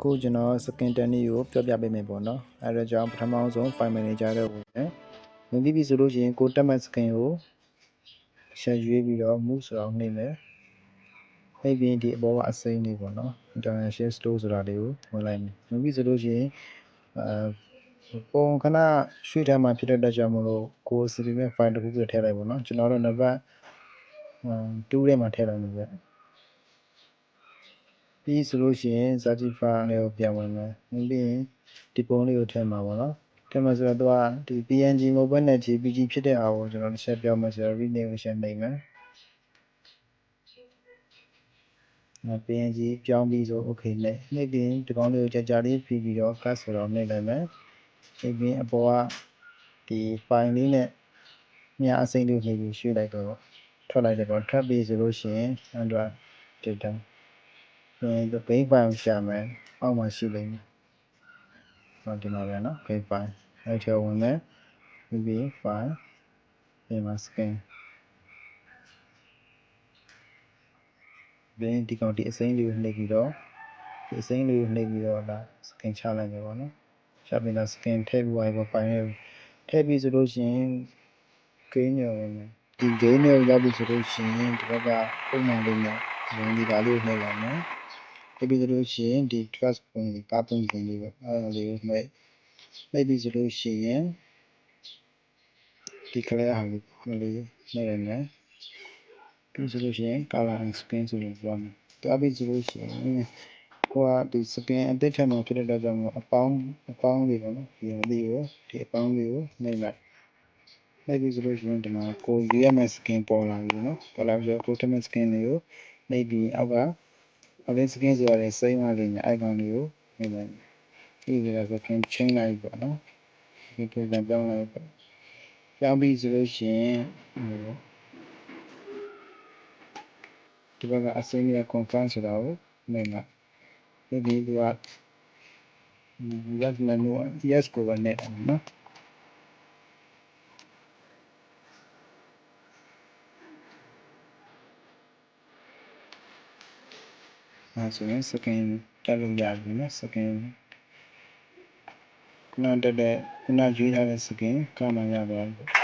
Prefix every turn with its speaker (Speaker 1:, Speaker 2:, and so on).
Speaker 1: ခုကျွန်တော် skin technique ကိုပြောပြပေးမယ်ပေါ့နော်အဲဒါကြောင့်ပထမဆုံး file manager တဲ့ဝင်တယ်ဝင်ပြီးပြီဆိုလို့ရှိရင်ကိုတက်မှတ် skin ကိုဆက်ရွေးပြီးတော့ move ဆိုတော့နှိမ့်မယ်အဲ့ပြီးဒီအပေါ်ကအစိမ်းလေးပေါ့နော် international store ဆိုတာလေးကိုဝင်လိုက်မယ်ဝင်ပြီးဆိုလို့ရှိရင်အဲပုံခဏရွှေ့ထားမှဖြစ်တဲ့အတွက်ကြောင့်မလို့ကိုစီပီမဲ့ file တစ်ခုခုထည့်လိုက်ပေါ့နော်ကျွန်တော်တို့နံပါတ်2ထဲမှာထည့်လိုက်မယ်ဗျ ပြီးဆိုလို့ရှိရင် certify လေးကိုပြန်ဝင်မယ်ဝင်ပြီးရင်ဒီပုံလေးကိုထည့်မှာပေါ့နော်ထည့်မှာဆိုတော့သူကဒီ PNG မဟုတ်ဘဲနဲ့ JPG ဖြစ်တဲ့အားကိုကျွန်တော်တစ်ချက်ပြောမယ်ဆိုတော့ rename နှိမ့်မယ်နော် PNG ပြောင်းပြီးဆို okay နဲ့နှိမ့်ပြီးဒီကောင်းလေးကိုကြာကြာလေးပြီးပြီးတော့ cut ဆိုတော့နှိမ့်လိုက်မယ်နှိမ့်ပြီးအပေါ်ကဒီ file လေးနဲ့မြားအစိမ့်လေးနှိမ့်ပြီးရွှေ့လိုက်တော့ထွက်လိုက်တယ်ပေါ့ထွက်ပြီးဆိုလို့ရှိရင် Android data ဆိုရင်ဒီဘိန်းပိုင်ကိုရှာမယ်အောက်မှာရှိလိမ့်မယ်ဟောဒီမှာပဲနော်ဘိန်းပိုင်အဲ့ထဲဝင်မယ်ဘိန်းပိုင်ဒီမှာ scan ဘင်းဒီကောင်ဒီအစိမ်းလေးကိုနှိပ်ပြီးတော့ဒီအစိမ်းလေးကိုနှိပ်ပြီးတော့ဒါစကင်ချလိုက်မယ်ပေါ့နော်ချပြီးတော့စကင်ထည့်ပြီးဝိုင်ပေါ်ပိုင်ရဲထည့်ပြီးဆိုလို့ရှိရင်ဂိမ်းညော်ဝင်မယ်ဒီဂိမ်းညော်ရောက်ပြီဆိုလို့ရှိရင်ဒီဘက်ကပုံမှန်လေးနဲ့ဒီဒါလေးကိုနှိပ်လိုက်မယ် ထည့်ပြီးဆိုလို့ရှိရင်ဒီ trust ပုံဒီကားပုံပုံလေးပဲအဲ့ဒါလေးကိုနှိပ်နှိပ်ပြီးဆိုလို့ရှိရင်ဒီ clear ဟာလေးနှိပ်လိုက်မယ်ပြီးဆိုလို့ရှိရင် color and skin ဆိုလို့ပြောမယ်။တွားပြီးဆိုလို့ရှိရင်ဟိုကဒီ skin အသစ်ထက်မှဖြစ်တဲ့အတွက်ကြောင့်မို့အပေါင်းအပေါင်းလေးပေါ့နော်။ဒီအလေးကိုဒီအပေါင်းလေးကိုနှိပ်လိုက်။နှိပ်ပြီးဆိုလို့ရှိရင်ဒီမှာကိုရွေးရမယ့် skin ပေါ်လာပြီနော်။ပေါ်လာပြီးတော့ကိုထက်မဲ့ skin လေးကိုနှိပ်ပြီးအောက်က orange skin ဆိုရတဲ့စိမ်းမလေးနဲ့ icon လေးကိုနှိပ်လိုက်။ဒီကလည်း skin ချင်းလိုက်ပေါ့နော်။ဒီကိစ္စပြောင်းလိုက်ပေါ့။ပြောင်းပြီးဆိုလို့ရှိရင်ဟိုဒီဘက်ကအစိမ်းလေး confirm ဆိုတာကိုနှိပ်လိုက်ဒီဒီက yes menu yes ကိုပဲနဲ့တယ်နော် အဲဆိုရင် second တက်လို့ရပြီနော် second ခုနတက်တဲ့ခုနရွေးထားတဲ့ second ကမှရသွားပြီ